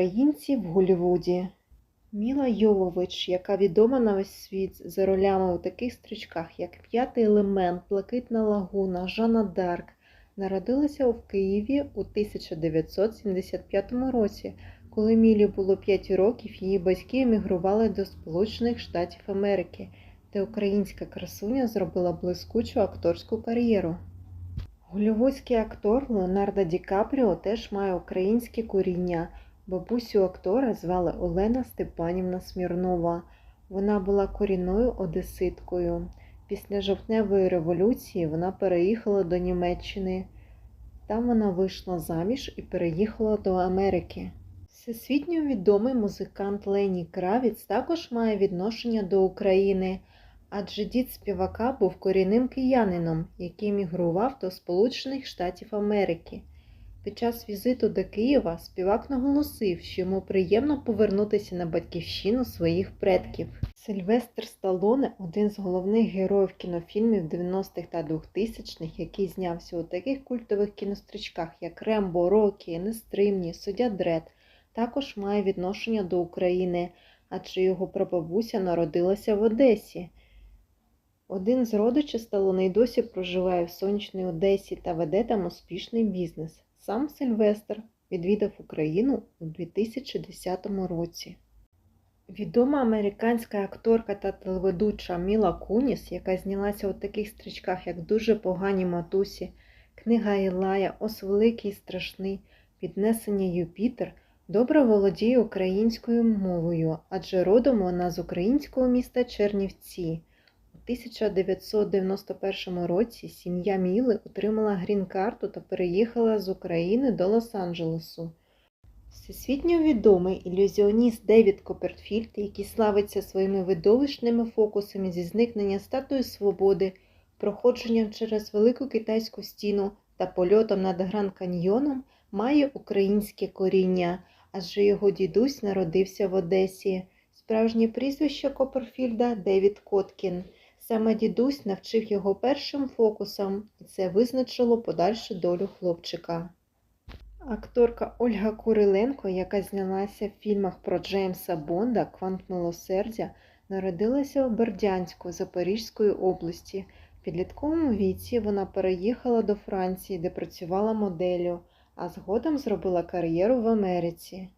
Українці в Голлівуді. Міла Йовович, яка відома на весь світ за ролями у таких стрічках, як П'ятий елемент, Блакитна лагуна, Жанна Дарк, народилася в Києві у 1975 році. Коли Мілі було 5 років, її батьки емігрували до Сполучених Штатів Америки, де українська красуня зробила блискучу акторську кар'єру. Голлівудський актор Леонардо Ді Капріо теж має українське коріння. Бабусю актора звали Олена Степанівна Смірнова. Вона була корінною одеситкою. Після жовтневої революції вона переїхала до Німеччини. Там вона вийшла заміж і переїхала до Америки. Всесвітньо відомий музикант Лені Кравіц також має відношення до України, адже дід співака був корінним киянином, який мігрував до Сполучених Штатів Америки. Під час візиту до Києва співак наголосив, що йому приємно повернутися на батьківщину своїх предків. Сильвестр Сталоне один з головних героїв кінофільмів 90-х та 2000-х, який знявся у таких культових кінострічках, як Рембо, Рокі, Нестримні, Суддя Дред, також має відношення до України, адже його прабабуся народилася в Одесі. Один з родичів Сталоне й досі проживає в сонячній Одесі та веде там успішний бізнес. Сам Сильвестр відвідав Україну у 2010 році. Відома американська акторка та телеведуча Міла Куніс, яка знялася у таких стрічках, як Дуже погані матусі, Книга Ілая, Ос Великий Страшний, Піднесення Юпітер, добре володіє українською мовою, адже родом вона з українського міста Чернівці. У 1991 році сім'я Міли отримала грін-карту та переїхала з України до Лос-Анджелесу. Всесвітньо відомий ілюзіоніст Девід Копертфільд, який славиться своїми видовищними фокусами зі зникнення статуї свободи, проходженням через Велику Китайську стіну та польотом над Гранд Каньйоном, має українське коріння, адже його дідусь народився в Одесі. Справжнє прізвище Копперфільда Девід Коткін. Саме дідусь навчив його першим фокусам, і це визначило подальшу долю хлопчика. Акторка Ольга Куриленко, яка знялася в фільмах про Джеймса Бонда Квант милосердя, народилася у Бердянську Запорізької області. В підлітковому віці вона переїхала до Франції, де працювала моделлю, а згодом зробила кар'єру в Америці.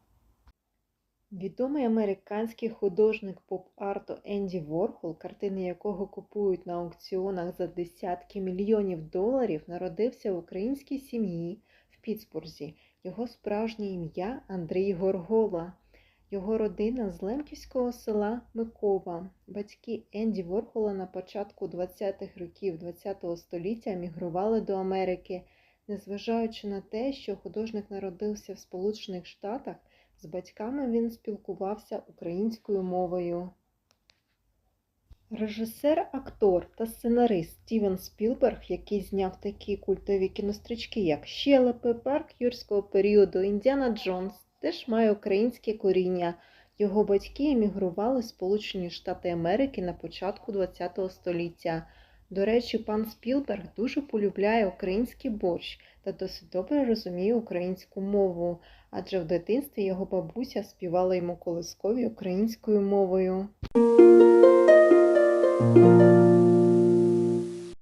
Відомий американський художник поп-арту Енді Ворхол, картини якого купують на аукціонах за десятки мільйонів доларів, народився в українській сім'ї в Пітсбурзі. Його справжнє ім'я Андрій Горгола. Його родина з Лемківського села Микова. Батьки Енді Ворхола на початку 20-х років ХХ століття емігрували до Америки. Незважаючи на те, що художник народився в Сполучених Штатах, з батьками він спілкувався українською мовою. Режисер, актор та сценарист Стівен Спілберг, який зняв такі культові кінострічки, як Щелепи, Парк юрського періоду, Індіана Джонс, теж має українське коріння. Його батьки емігрували в Сполучені Штати Америки на початку ХХ століття. До речі, пан Спілберг дуже полюбляє український борщ та досить добре розуміє українську мову, адже в дитинстві його бабуся співала йому колискові українською мовою.